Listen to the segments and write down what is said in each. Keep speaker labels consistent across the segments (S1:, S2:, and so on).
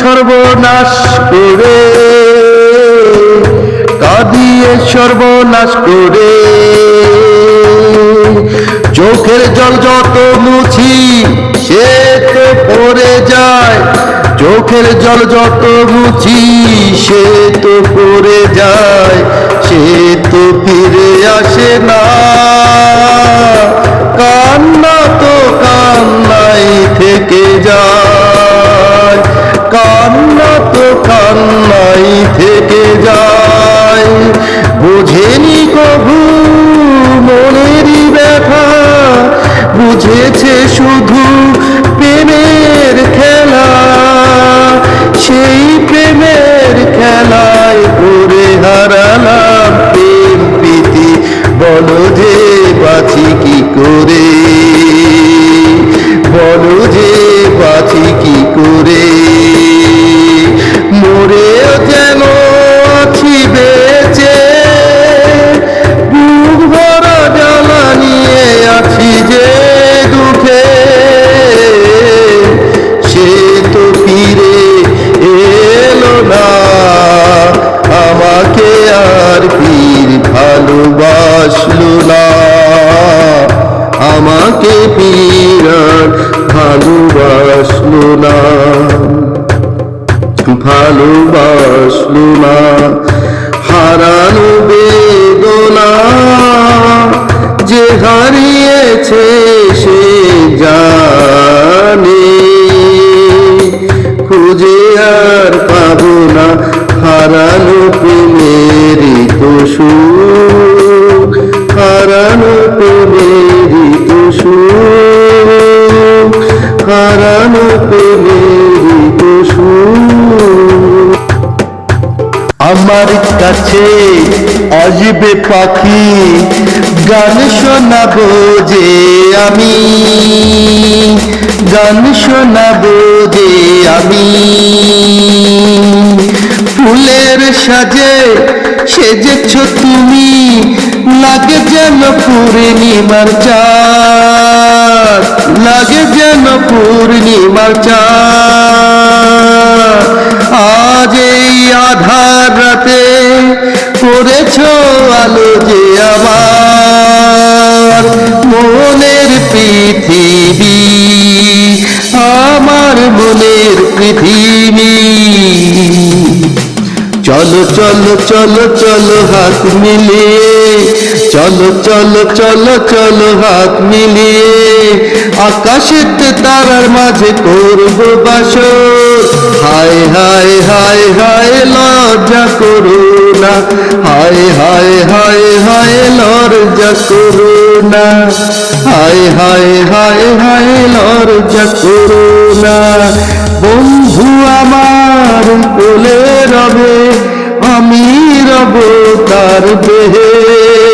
S1: সর্বনাশ করে। কাঁদিয়ে সর্বনাশ করে। চোখের জল যত মুছি, সে তো পড়ে যায়। চোখের জল যত মুছি, সে তো পড়ে যায়। সে তো ফিরে আসে না। কান্না তো কান্নাই থেকে যায়। ভালোবাসলো না হারানো বেদনা যে হারিয়েছে সে জানে খুঁজে আর আমার কাছে আসবে পাখি, গান শোনাবো যে আমি, গান শোনাবো যে আমি। ফুলের সাজে সেজেছ তুমি, লাগে যেন পূর্ণিমার চাঁদ, লাগে যেন পূর্ণিমার চাঁদ। আজ এই আধার রাতে করেছ আলো যে আমার মনের পৃথিবী, আমার মনের পৃথিবী। চলো চলো চলো চলো হাত মিলিয়ে, চলো চলো চলো চলো হাত মিলিয়ে আকাশেতে তারার মাঝে করব বাসর। হায় হায় হায় হায় লজ্জা করো না। হায় হায় হায় হায় লজ্জা করো না। হায় হায় হায় হায় লজ্জা করো না। বন্ধু আমার কোলে রবে, আমি রব তার দেহে।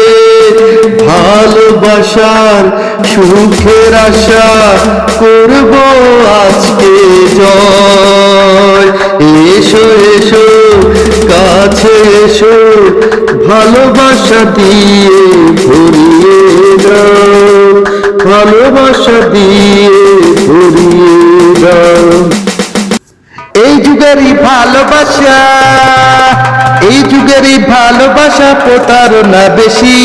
S1: ভালোবাসার, সুখের আশা করব আজকে জয়। এসো এসো, কাছে এসো, ভালোবাসা দিয়ে ভরিয়ে দাও। ভালোবাসা দিয়ে ভরিয়ে দাও। এই যুগেরই ভালোবাসা। যুগেরই ভালোবাসা প্রতারণা বেশি।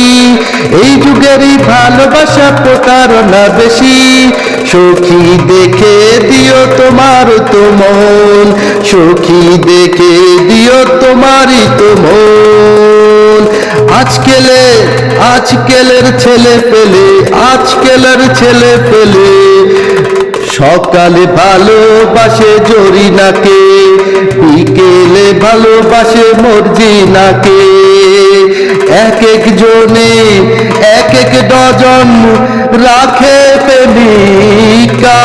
S1: এই যুগেরই ভালোবাসা প্রতারণা বেশি। সখী দেখে দিও তোমার তো মন। সখী দেখে দিও তোমারই তো মন। আজকেলে, আজকেলের ছেলে পেলে, আজকেলের ছেলে পেলে। সকালে ভালোবাসে জরিনাকে। বিকেলে ভালোবাসে মর্জিনাকে। এক এক জনে, এক এক ডজন রাখে প্রেমিকা।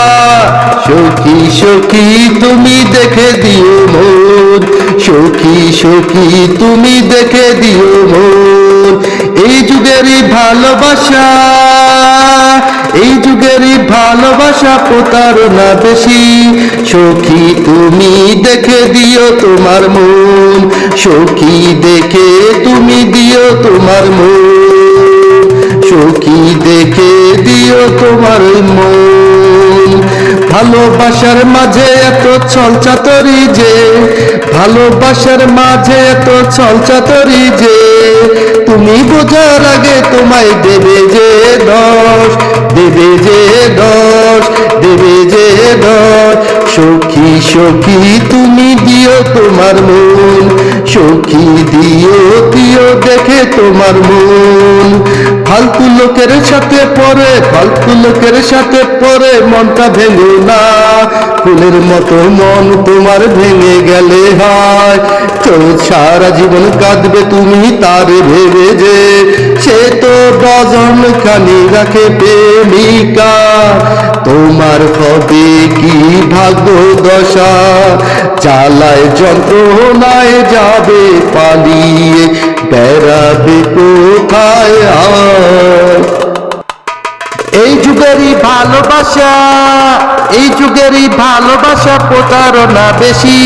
S1: সখী সখী, তুমি দেখে দিও মন। সখী সখী, তুমি দেখে দিও মন। এই যুগেরই ভালোবাসা, এই ভালোবাসা প্রতারণা বেশি। সখী, তুমি দেখে দিও তোমার মন। সখী দেখে তুমি দিও তোমার মন। সখী দেখে দিও তোমার মন। ভালোবাসার মাঝে এত ছলচাতরি যে, ভালোবাসার মাঝে এত ছলচাতরি যে, তুমি বোঝার আগে তোমায় দেবে যে দশ দেবে যে দশ সখী তুমি দিও তোমার মন, সখী দিও দিও দেখে তোমার মন। ফালতু লোকের সাথে পরে, ফালতু লোকের সাথে পরে মনটা ভেঙো না। ফুলের মতো মন তোমার ভেঙে গেলে হয়। তো সারা জীবন কাঁদবে তুমি তার ভেবে যে সে তো ডজন খানি রাখে প্রেমিকা। তোমার হবে কি ভাগ্য দশা? চালায় যন্ত্রণায় যাবে পালিয়ে, বেড়াবে কোথায় আর? যুগেরই ভালোবাসা, এই যুগেরই ভালোবাসা প্রতারণা বেশি।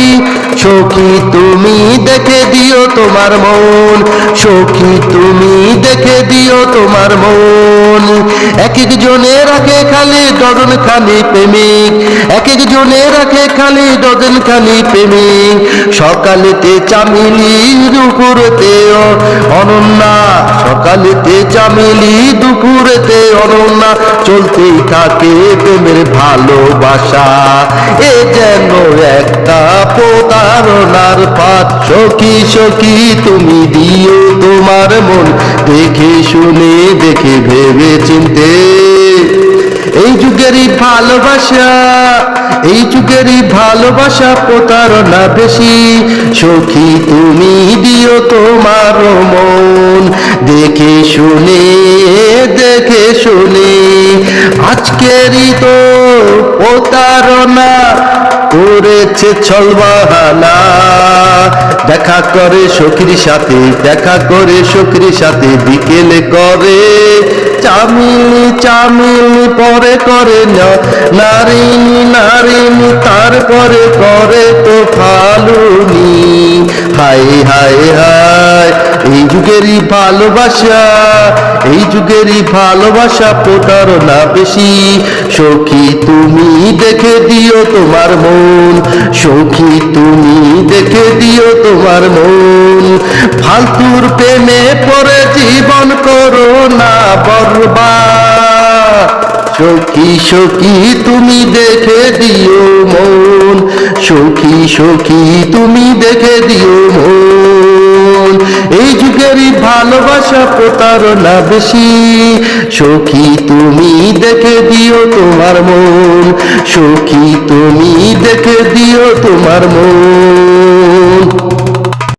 S1: সখী, তুমি দেখে দিও তোমার মন, সখী, তুমি দেখে দিও তোমার মন। এক এক এক এক সকালেতে চামিলি দুপুরেতে অনন্যা। সকালেতে চামিলি দুপুরেতে অনন্যা। চলতেই থাকে প্রেমের ভালোবাসা। এ যেন একটা প্রতারণার পাত। সখী সখী তুমি দিও তোমার মন। দেখে শুনে দেখে ভেবে চিনতে। এই যুগেরই ভালোবাসা, এই যুগেরই ভালোবাসা প্রতারণা বেশি। সখী, তুমি দিও তোমার মন, দেখে শুনে দেখে শুনে। আজকেরই তো প্রতারণা করেছে ছলবাহানা। দেখা করে সখীর সাথে, দেখা করে সখীর সাথে, বিকেলে করে চামিল চামিল পরে করে ন- নারিনী নারিনী তারপরে করে তো ফালুনি। হাই হাই হাই, এই যুগেরই ভালোবাসা, এই যুগেরই ভালোবাসা প্রতারণা বেশি। সখী, তুমি দেখে দিও তোমার মন। সখী, তুমি দেখে দিও তোমার মন। ফালতুর প্রেমে পরে জীবন করো না বরবাদ। সখী সখী, তুমি দেখে দিও মন। সখী সখী, তুমি দেখে দিও মন। এই যুগেরই ভালোবাসা প্রতারণা বেশি। সখী, তুমি দেখে দিও তোমার মন। সখী, তুমি দেখে দিও তোমার মন।